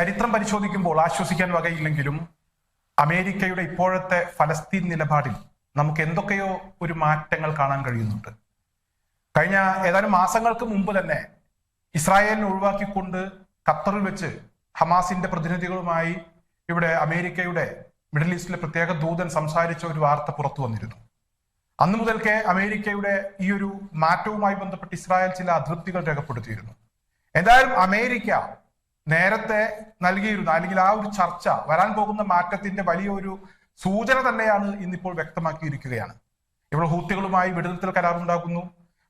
ചരിത്രം പരിശോധിക്കുമ്പോൾ ആശ്വസിക്കാൻ വകയില്ലെങ്കിലും അമേരിക്കയുടെ ഇപ്പോഴത്തെ ഫലസ്തീൻ നിലപാടിൽ നമുക്ക് എന്തൊക്കെയോ ഒരു മാറ്റങ്ങൾ കാണാൻ കഴിയുന്നുണ്ട്. കഴിഞ്ഞ ഏതാനും മാസങ്ങൾക്ക് മുമ്പ് തന്നെ ഇസ്രായേലിനെ ഒഴിവാക്കിക്കൊണ്ട് ഖത്തറിൽ വെച്ച് ഹമാസിന്റെ പ്രതിനിധികളുമായി ഇവിടെ അമേരിക്കയുടെ മിഡിൽ ഈസ്റ്റിലെ പ്രത്യേക ദൂതൻ സംസാരിച്ച ഒരു വാർത്ത പുറത്തു വന്നിരുന്നു. അന്നു മുതൽക്കേ അമേരിക്കയുടെ ഈ ഒരു മാറ്റവുമായി ബന്ധപ്പെട്ട് ഇസ്രായേൽ ചില അതൃപ്തികൾ രേഖപ്പെടുത്തിയിരുന്നു. എന്തായാലും അമേരിക്ക നേരത്തെ നൽകിയിരുന്ന അല്ലെങ്കിൽ ആ ഒരു ചർച്ച വരാൻ പോകുന്ന മാറ്റത്തിന്റെ വലിയൊരു സൂചന തന്നെയാണ് ഇന്നിപ്പോൾ വ്യക്തമാക്കിയിരിക്കുകയാണ്. ഇവിടെ ഹൂത്തികളുമായി വെടിനിർത്തൽ കരാറുണ്ടാകുന്നു.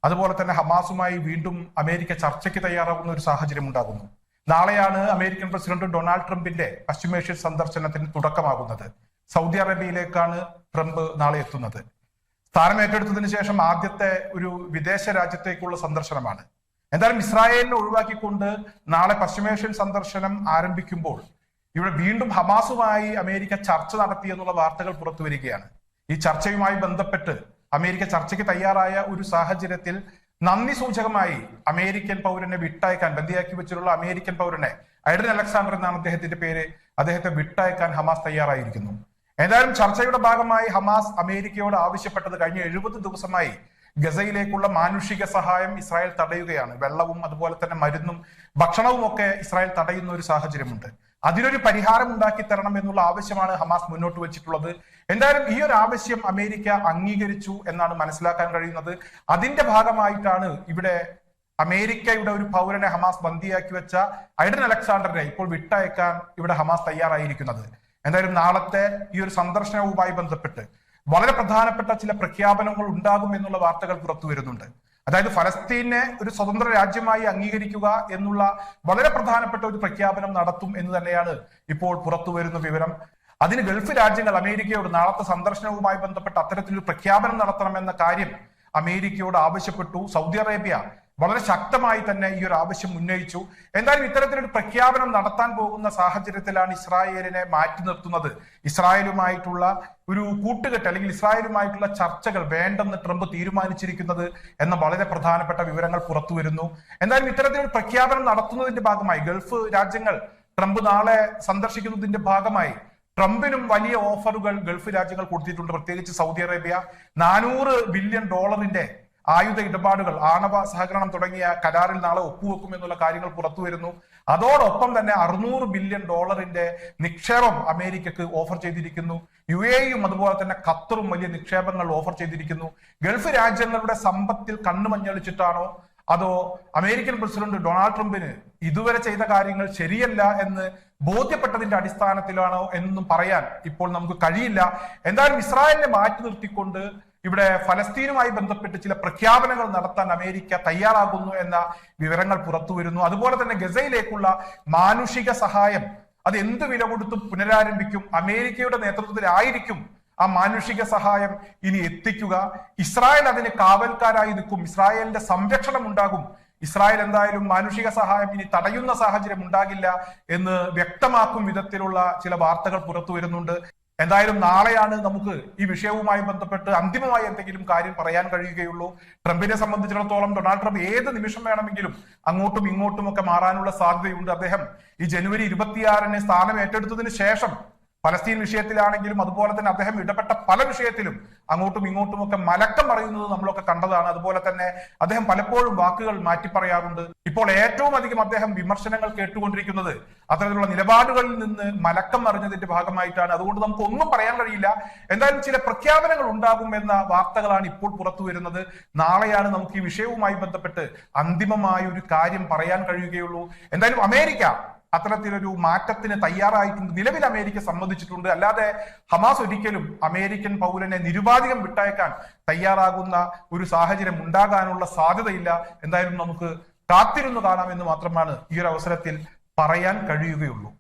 അതുപോലെ തന്നെ ഹമാസുമായി വീണ്ടും അമേരിക്ക ചർച്ചയ്ക്ക് തയ്യാറാകുന്ന ഒരു സാഹചര്യം ഉണ്ടാകുന്നു. നാളെയാണ് അമേരിക്കൻ പ്രസിഡന്റ് ഡൊണാൾഡ് ട്രംപിന്റെ പശ്ചിമേഷ്യൻ സന്ദർശനത്തിന് തുടക്കമാകുന്നത്. സൗദി അറേബ്യയിലേക്കാണ് ട്രംപ് നാളെ എത്തുന്നത്. സ്ഥാനം ഏറ്റെടുത്തതിന് ശേഷം ആദ്യത്തെ ഒരു വിദേശ രാജ്യത്തേക്കുള്ള സന്ദർശനമാണ്. എന്തായാലും ഇസ്രായേലിനെ ഒഴിവാക്കിക്കൊണ്ട് നാളെ പശ്ചിമേഷ്യൻ സന്ദർശനം ആരംഭിക്കുമ്പോൾ ഇവിടെ വീണ്ടും ഹമാസുമായി അമേരിക്ക ചർച്ച നടത്തി എന്നുള്ള വാർത്തകൾ പുറത്തു വരികയാണ്. ഈ ചർച്ചയുമായി ബന്ധപ്പെട്ട് അമേരിക്ക ചർച്ചയ്ക്ക് തയ്യാറായ ഒരു സാഹചര്യത്തിൽ നന്ദി സൂചകമായി അമേരിക്കൻ പൗരനെ വിട്ടയക്കാൻ ബന്ധിയാക്കി വെച്ചിട്ടുള്ള അമേരിക്കൻ പൗരനെ ഐഡൻ അലക്സാണ്ടർ എന്നാണ് അദ്ദേഹത്തിന്റെ പേര് അദ്ദേഹത്തെ വിട്ടയക്കാൻ ഹമാസ് തയ്യാറായിരിക്കുന്നു. ഏതായാലും ചർച്ചയുടെ ഭാഗമായി ഹമാസ് അമേരിക്കയോട് ആവശ്യപ്പെട്ടത് കഴിഞ്ഞ എഴുപത് ദിവസമായി ഗസയിലേക്കുള്ള മാനുഷിക സഹായം ഇസ്രായേൽ തടയുകയാണ്. വെള്ളവും അതുപോലെ തന്നെ മരുന്നും ഭക്ഷണവും ഒക്കെ ഇസ്രായേൽ തടയുന്ന ഒരു സാഹചര്യമുണ്ട്. അതിനൊരു പരിഹാരം ഉണ്ടാക്കി തരണം എന്നുള്ള ആവശ്യമാണ് ഹമാസ് മുന്നോട്ട് വെച്ചിട്ടുള്ളത്. എന്തായാലും ഈ ഒരു ആവശ്യം അമേരിക്ക അംഗീകരിച്ചു എന്നാണ് മനസ്സിലാക്കാൻ കഴിയുന്നത്. അതിന്റെ ഭാഗമായിട്ടാണ് ഇവിടെ അമേരിക്കയുടെ ഒരു പൗരനെ ഹമാസ് ബന്ദിയാക്കി വെച്ച ഐഡൻ അലക്സാണ്ടറിനെ ഇപ്പോൾ വിട്ടയക്കാൻ ഇവിടെ ഹമാസ് തയ്യാറായിരിക്കുന്നത്. എന്തായാലും നാളത്തെ ഈ ഒരു സന്ദർശനവുമായി ബന്ധപ്പെട്ട് വളരെ പ്രധാനപ്പെട്ട ചില പ്രഖ്യാപനങ്ങൾ ഉണ്ടാകും എന്നുള്ള വാർത്തകൾ പുറത്തു വരുന്നുണ്ട്. അതായത് ഫലസ്തീനെ ഒരു സ്വതന്ത്ര രാജ്യമായി അംഗീകരിക്കുക എന്നുള്ള വളരെ പ്രധാനപ്പെട്ട ഒരു പ്രഖ്യാപനം നടത്തും എന്ന് തന്നെയാണ് ഇപ്പോൾ പുറത്തു വരുന്ന വിവരം. അതിന് ഗൾഫ് രാജ്യങ്ങൾ അമേരിക്കയോട് നാളത്തെ സന്ദർശനവുമായി ബന്ധപ്പെട്ട് അത്തരത്തിലൊരു പ്രഖ്യാപനം നടത്തണമെന്ന കാര്യം അമേരിക്കയോട് ആവശ്യപ്പെട്ടു. സൗദി അറേബ്യ വളരെ ശക്തമായി തന്നെ ഈ ഒരു ആവശ്യം ഉന്നയിച്ചു. എന്തായാലും ഇത്തരത്തിലൊരു പ്രഖ്യാപനം നടത്താൻ പോകുന്ന സാഹചര്യത്തിലാണ് ഇസ്രായേലിനെ മാറ്റി നിർത്തുന്നത്. ഇസ്രായേലുമായിട്ടുള്ള ഒരു കൂട്ടുകെട്ട് അല്ലെങ്കിൽ ഇസ്രായേലുമായിട്ടുള്ള ചർച്ചകൾ വേണ്ടെന്ന് ട്രംപ് തീരുമാനിച്ചിരിക്കുന്നത് എന്ന വളരെ പ്രധാനപ്പെട്ട വിവരങ്ങൾ പുറത്തു വരുന്നു. എന്തായാലും ഇത്തരത്തിലൊരു പ്രഖ്യാപനം നടത്തുന്നതിന്റെ ഭാഗമായി ഗൾഫ് രാജ്യങ്ങൾ ട്രംപ് നാളെ സന്ദർശിക്കുന്നതിന്റെ ഭാഗമായി ട്രംപിനും വലിയ ഓഫറുകൾ ഗൾഫ് രാജ്യങ്ങൾ കൊടുത്തിട്ടുണ്ട്. പ്രത്യേകിച്ച് സൗദി അറേബ്യ. നാനൂറ് ബില്യൺ ഡോളറിന്റെ ആയുധ ഇടപാടുകൾ ആണവ സഹകരണം തുടങ്ങിയ കരാറിൽ നാളെ ഒപ്പുവെക്കും എന്നുള്ള കാര്യങ്ങൾ പുറത്തു വരുന്നു. അതോടൊപ്പം തന്നെ അറുന്നൂറ് ബില്യൺ ഡോളറിന്റെ നിക്ഷേപം അമേരിക്കക്ക് ഓഫർ ചെയ്തിരിക്കുന്നു. യു എയും അതുപോലെ തന്നെ ഖത്തറും വലിയ നിക്ഷേപങ്ങൾ ഓഫർ ചെയ്തിരിക്കുന്നു. ഗൾഫ് രാജ്യങ്ങളുടെ സമ്പത്തിൽ കണ്ണുമഞ്ഞളിച്ചിട്ടാണോ? അതോ അമേരിക്കൻ പ്രസിഡന്റ് ഡൊണാൾഡ് ട്രംപിന് ഇതുവരെ ചെയ്ത കാര്യങ്ങൾ ശരിയല്ല എന്ന് ബോധ്യപ്പെട്ടതിന്റെ അടിസ്ഥാനത്തിലാണോ എന്നൊന്നും പറയാൻ ഇപ്പോൾ നമുക്ക് കഴിയില്ല. എന്തായാലും ഇസ്രായേലിനെ മാറ്റി നിർത്തിക്കൊണ്ട് ഇവിടെ ഫലസ്തീനുമായി ബന്ധപ്പെട്ട് ചില പ്രഖ്യാപനങ്ങൾ നടത്താൻ അമേരിക്ക തയ്യാറാകുന്നു എന്ന വിവരങ്ങൾ പുറത്തു വരുന്നു അതുപോലെ തന്നെ ഗസയിലേക്കുള്ള മാനുഷിക സഹായം അത് എന്ത് വില കൊടുത്തും പുനരാരംഭിക്കും അമേരിക്കയുടെ നേതൃത്വത്തിലായിരിക്കും ആ മാനുഷിക സഹായം ഇനി എത്തിക്കുക. ഇസ്രായേൽ അതിന് കാവൽക്കാരായി നിൽക്കും ഇസ്രായേലിന്റെ സംരക്ഷണം ഉണ്ടാകും. ഇസ്രായേൽ എന്തായാലും മാനുഷിക സഹായം ഇനി തടയുന്ന സാഹചര്യം ഉണ്ടാകില്ല എന്ന് വ്യക്തമാക്കും വിധത്തിലുള്ള ചില വാർത്തകൾ പുറത്തു വരുന്നുണ്ട് എന്തായാലും നാളെയാണ് നമുക്ക് ഈ വിഷയവുമായി ബന്ധപ്പെട്ട് അന്തിമമായി എന്തെങ്കിലും കാര്യം പറയാൻ കഴിയുകയുള്ളൂ. ട്രംപിനെ സംബന്ധിച്ചിടത്തോളം ഡൊണാൾഡ് ട്രംപ് ഏത് നിമിഷം വേണമെങ്കിലും അങ്ങോട്ടും ഇങ്ങോട്ടും ഒക്കെ മാറാനുള്ള സാധ്യതയുണ്ട്. അദ്ദേഹം ഈ ജനുവരി ഇരുപത്തിയാറിന് സ്ഥാനം ഏറ്റെടുത്തതിന് ശേഷം പലസ്തീൻ വിഷയത്തിലാണെങ്കിലും അതുപോലെ തന്നെ അദ്ദേഹം ഇടപെട്ട പല വിഷയത്തിലും അങ്ങോട്ടും ഇങ്ങോട്ടും ഒക്കെ മലക്കം പറയുന്നത് നമ്മളൊക്കെ കണ്ടതാണ്. അതുപോലെ തന്നെ അദ്ദേഹം പലപ്പോഴും വാക്കുകൾ മാറ്റി പറയാറുണ്ട് ഇപ്പോൾ ഏറ്റവും അധികം അദ്ദേഹം വിമർശനങ്ങൾ കേട്ടുകൊണ്ടിരിക്കുന്നത് അത്തരത്തിലുള്ള നിലപാടുകളിൽ നിന്ന് മലക്കം അറിഞ്ഞതിന്റെ ഭാഗമായിട്ടാണ്. അതുകൊണ്ട് നമുക്ക് ഒന്നും പറയാൻ കഴിയില്ല. എന്തായാലും ചില പ്രഖ്യാപനങ്ങൾ ഉണ്ടാകും എന്ന വാർത്തകളാണ് ഇപ്പോൾ പുറത്തു വരുന്നത്. നാളെയാണ് നമുക്ക് ഈ വിഷയവുമായി ബന്ധപ്പെട്ട് അന്തിമമായ ഒരു കാര്യം പറയാൻ കഴിയുകയുള്ളൂ. എന്തായാലും അമേരിക്ക അത്തരത്തിലൊരു മാറ്റത്തിന് തയ്യാറായിട്ടുണ്ട്. നിലവിൽ അമേരിക്ക സമ്മതിച്ചിട്ടുണ്ട്. അല്ലാതെ ഹമാസ് ഒരിക്കലും അമേരിക്കൻ പൗരനെ നിരുപാധികം വിട്ടയക്കാൻ തയ്യാറാകുന്ന ഒരു സാഹചര്യം ഉണ്ടാകാനുള്ള സാധ്യതയില്ല. എന്തായാലും നമുക്ക് കാത്തിരുന്നു കാണാമെന്ന് മാത്രമാണ് ഈ ഒരു അവസരത്തിൽ പറയാൻ കഴിയുകയുള്ളൂ.